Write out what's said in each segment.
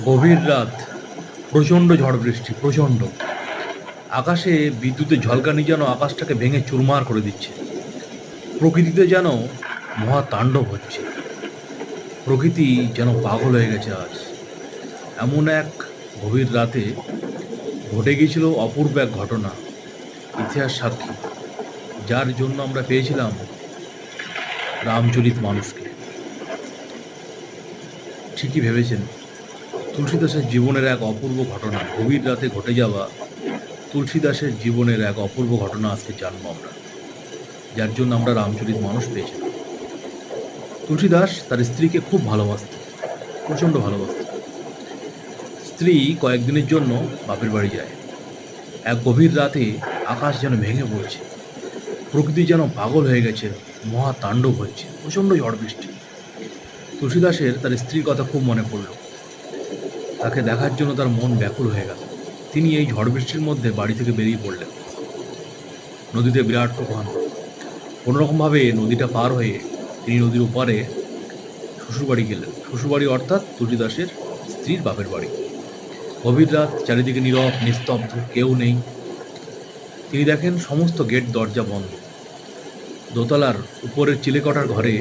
গভীর রাত, প্রচণ্ড ঝড় বৃষ্টি, প্রচণ্ড। আকাশে বিদ্যুতের ঝলকানি যেন আকাশটাকে ভেঙে চুরমার করে দিচ্ছে। প্রকৃতিতে যেন মহা তাণ্ডব হচ্ছে। প্রকৃতি যেন পাগল হয়ে গেছে আজ। এমন এক গভীর রাতে ঘটে গিয়েছিল অপূর্ব এক ঘটনা, ইতিহাস সাক্ষী, যার জন্য আমরা পেয়েছিলাম রামচরিত মানুষকে। ঠিকই ভেবেছেন? তুলসীদাসের জীবনের এক অপূর্ব ঘটনা, গভীর রাতে ঘটে যাওয়া তুলসীদাসের জীবনের এক অপূর্ব ঘটনা আজকে জানব আমরা। যার জন্য আমরা রামচরিত মানুষ পেয়েছিলাম তুলসীদাস তার স্ত্রীকে খুব ভালোবাসত, প্রচণ্ড ভালোবাসত। স্ত্রী কয়েকদিনের জন্য বাপের বাড়ি যায়। এক গভীর রাতে আকাশ যেন ভেঙে পড়ছে, প্রকৃতি যেন পাগল হয়ে গেছে, মহা তাণ্ডব হচ্ছে, প্রচণ্ড ঝড় বৃষ্টি। তুলসীদাসের তার স্ত্রীর কথা খুব মনে পড়ল। তাকে দেখার জন্য তার মন ব্যাকুল হয়ে গেল। তিনি এই ঝড় বৃষ্টির মধ্যে বাড়ি থেকে বেরিয়ে পড়লেন। নদীতে বিরাট তুফান কোনোরকমভাবে নদীটা পার হয়ে তিনি নদীর ওপারে শ্বশুরবাড়ি গেলেন। শ্বশুরবাড়ি অর্থাৎ তুলসীদাসের স্ত্রীর বাপের বাড়ি। গভীর রাত, চারিদিকে নীরব, নিস্তব্ধ, কেউ নেই। তিনি দেখেন সমস্ত গেট দরজা বন্ধ। দোতলার উপরের চিলেকটার ঘরে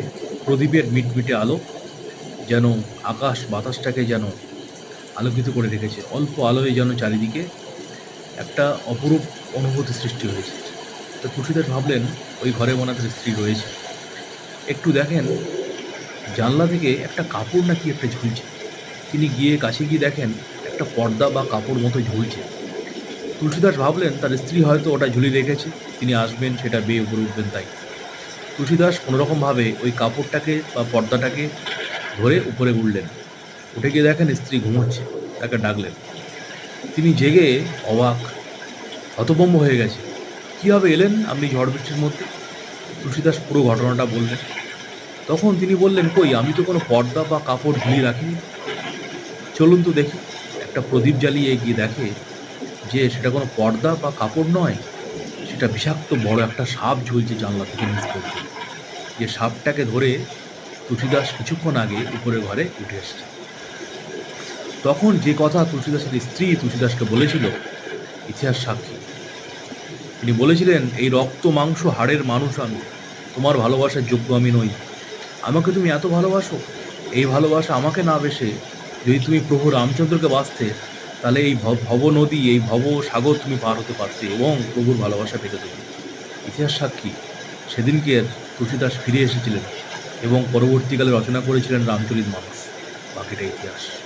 প্রদীপের মিটমিটে আলো, যেন আকাশ বাতাসটাকে যেন আলোকিত করে রেখেছে। অল্প আলোয় যেন চারিদিকে একটা অপরূপ অনুভূতি সৃষ্টি হয়েছে। তো তুলসীদাস ভাবলেন, ওই ঘরে মনে স্ত্রী রয়েছে। একটু দেখেন, জানলা থেকে একটা কাপড় নাকি একটা ঝুলছে। তিনি গিয়ে কাছে গিয়ে দেখেন, একটা পর্দা বা কাপড় মতো ঝুলছে। তুলসীদাস ভাবলেন, তার স্ত্রী হয়তো ওটা ঝুলিয়ে রেখেছে। তিনি আসবেন, সেটা বেয়ে উপরে উঠবেন তাই। তুলসীদাস কোনোরকমভাবে ওই কাপড়টাকে বা পর্দাটাকে ধরে উপরে উঠলেন। উঠে গিয়ে দেখেন স্ত্রী ঘুমোচ্ছে, তাকে ডাকলেন। তিনি জেগে অবাক, হতভম্ব হয়ে গেছে। কীভাবে এলেন আপনি ঝড় বৃষ্টির মধ্যে? তুলসীদাস পুরো ঘটনাটা বললেন। তখন তিনি বললেন, কই, আমি তো কোনো পর্দা বা কাপড় ঝুলিয়ে রাখিনি। চলুন তো দেখি। একটা প্রদীপ জ্বালিয়ে গিয়ে দেখে যে সেটা কোনো পর্দা বা কাপড় নয়, সেটা বিষাক্ত বড় একটা সাপ ঝুলছে জানলা থেকে নিচ করছে যে সাপটাকে ধরে তুলসীদাস কিছুক্ষণ আগে উপরের ঘরে উঠে এসছে। তখন যে কথা তুলসীদাসের স্ত্রী তুলসীদাসকে বলেছিল ইতিহাস সাক্ষী। তিনি বলেছিলেন, এই রক্ত, মাংস, হাড়ের মানুষ আমি, তোমার ভালোবাসার যোগ্য আমি নই। আমাকে তুমি এত ভালোবাসো? এই ভালোবাসা আমাকে না বেসে যদি তুমি প্রভু রামচন্দ্রকে বাঁচতে, তাহলে এই ভব- নদী, এই ভব সাগর তুমি পার হতে পারতে এবং প্রভুর ভালোবাসা পেতে তুমি। ইতিহাস সাক্ষী। সেদিনকে তুলসীদাস ফিরে এসেছিলেন এবং পরবর্তীকালে রচনা করেছিলেন রামচরিত মানুষ বাকিটা ইতিহাস।